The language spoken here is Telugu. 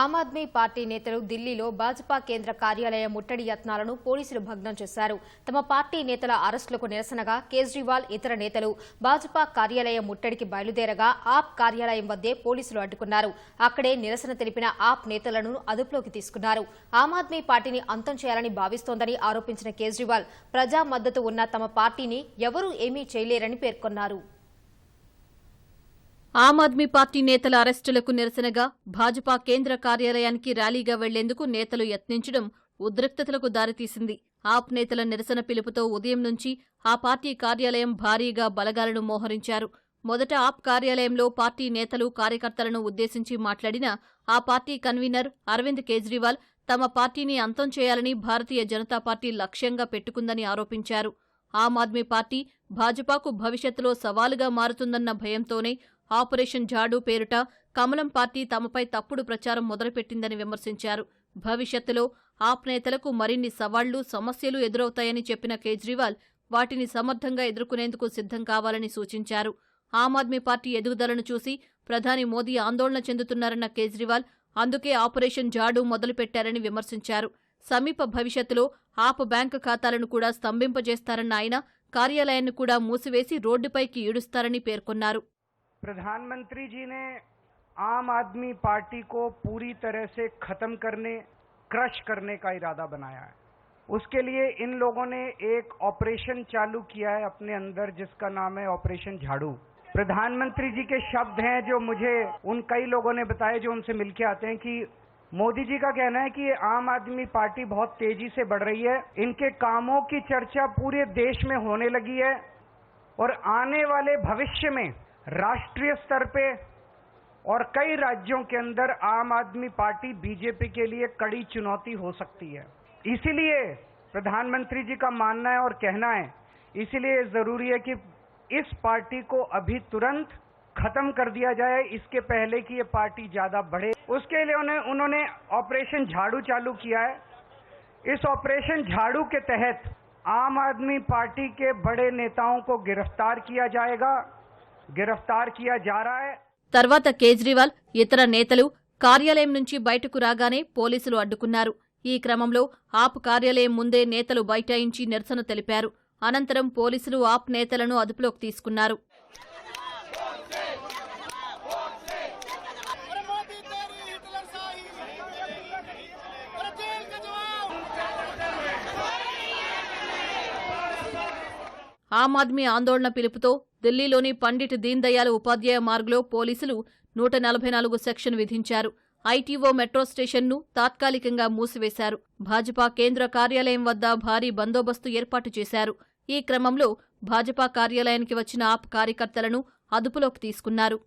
ఆమ్ ఆద్మీ పార్టీ నేతలు ఢిల్లీలో భాజపా కేంద్ర కార్యాలయ ముట్టడి యత్నాలను పోలీసులు భగ్నం చేశారు. తమ పార్టీ నేతల అరెస్టులకు నిరసనగా కేజ్రీవాల్ ఇతర నేతలు భాజపా కార్యాలయ ముట్టడికి బయలుదేరగా ఆప్ కార్యాలయం వద్దే పోలీసులు అడ్డుకున్నారు. అక్కడే నిరసన తెలిపిన ఆప్ నేతలను అదుపులోకి తీసుకున్నారు. ఆమ్ ఆద్మీ పార్టీని అంతం చేయాలని భావిస్తోందని ఆరోపించిన కేజ్రీవాల్ ప్రజా మద్దతు ఉన్న తమ పార్టీని ఎవరూ ఏమీ చేయలేరని పేర్కొన్నారు. ఆమ్ ఆద్మీ పార్టీ నేతల అరెస్టులకు నిరసనగా భాజపా కేంద్ర కార్యాలయానికి ర్యాలీగా వెళ్ళేందుకు నేతలు యత్నించడం ఉద్రిక్తతలకు దారితీసింది. ఆప్ నేతల నిరసన పిలుపుతో ఉదయం నుంచి ఆ పార్టీ కార్యాలయం భారీగా బలగాలను మోహరించారు. మొదట ఆప్ కార్యాలయంలో పార్టీ నేతలు కార్యకర్తలను ఉద్దేశించి మాట్లాడిన ఆ పార్టీ కన్వీనర్ అరవింద్ కేజ్రీవాల్ తమ పార్టీని అంతం చేయాలని భారతీయ జనతా పార్టీ లక్ష్యంగా పెట్టుకుందని ఆరోపించారు. ఆమ్ ఆద్మీ పార్టీ భాజపాకు భవిష్యత్తులో సవాలుగా మారుతుందన్న భయంతోనే ఆపరేషన్ జాడు పేరుట కమలం పార్టీ తమపై తప్పుడు ప్రచారం మొదలుపెట్టిందని విమర్శించారు. భవిష్యత్తులో ఆప్ నేతలకు మరిన్ని సవాళ్ళు సమస్యలు ఎదురవుతాయని చెప్పిన కేజ్రీవాల్ వాటిని సమర్థంగా ఎదుర్కొనేందుకు సిద్ధం కావాలని సూచించారు. ఆమ్ ఆద్మీ పార్టీ ఎదుగుదలను చూసి ప్రధాని మోదీ ఆందోళన చెందుతున్నారన్న కేజ్రీవాల్ అందుకే ఆపరేషన్ జాడు మొదలుపెట్టారని విమర్శించారు. సమీప భవిష్యత్తులో ఆప్ బ్యాంకు ఖాతాలను కూడా స్తంభింపజేస్తారన్న ఆయన కార్యాలయాన్ని కూడా మూసివేసి రోడ్డుపైకి ఈడుస్తారని పేర్కొన్నారు. प्रधानमंत्री जी ने आम आदमी पार्टी को पूरी तरह से खत्म करने, क्रश करने का इरादा बनाया है। उसके लिए इन लोगों ने एक ऑपरेशन चालू किया है अपने अंदर, जिसका नाम है ऑपरेशन झाड़ू। प्रधानमंत्री जी के शब्द हैं जो मुझे, उन कई लोगों ने बताए जो उनसे मिलके आते हैं कि मोदी जी का कहना है कि आम आदमी पार्टी बहुत तेज़ी से बढ़ रही है। इनके कामों की चर्चा पूरे देश में होने लगी है और आने वाले भविष्य में राष्ट्रीय स्तर पे और कई राज्यों के अंदर आम आदमी पार्टी बीजेपी के लिए कड़ी चुनौती हो सकती है। इसीलिए प्रधानमंत्री जी का मानना है और कहना है, इसीलिए ज़रूरी है कि इस पार्टी को अभी तुरंत खत्म कर दिया जाए। इसके पहले कि ये पार्टी ज़्यादा बढ़े। उसके लिए उन्हें, उन्होंने ऑपरेशन झाड़ू चालू किया है। इस ऑपरेशन झाड़ू के तहत आम आदमी पार्टी के बड़े नेताओं को गिरफ़्तार किया जाएगा। गिरफ्तार किया जा रहा है తర్వాత కేజ్రీవాల్ ఇతర నేతలు కార్యాలయం నుంచి బయటకు రాగానే పోలీసులు అడ్డుకున్నారు ఈ క్రమంలో ఆప్ కార్యాలయం ముందే నేతలు బైఠాయించి నిరసన తెలిపారు అనంతరం పోలీసులు ఆప్ నేతలను అదుపులోకి తీసుకున్నారు ఆమ్ ఆద్మీ ఆందోళన పిలుపుతో ఢిల్లీలోని పండిట్ దీన్ దయాళ్ ఉపాధ్యాయ మార్గ్లో పోలీసులు నూట నలభై నాలుగు సెక్షన్ విధించారు. ఐటీఓ మెట్రో స్టేషన్ను తాత్కాలికంగా మూసివేశారు. భాజపా కేంద్ర కార్యాలయం వద్ద భారీ బందోబస్తు ఏర్పాటు చేశారు. ఈ క్రమంలో భాజపా కార్యాలయానికి వచ్చిన ఆప్ కార్యకర్తలను అదుపులోకి తీసుకున్నారు.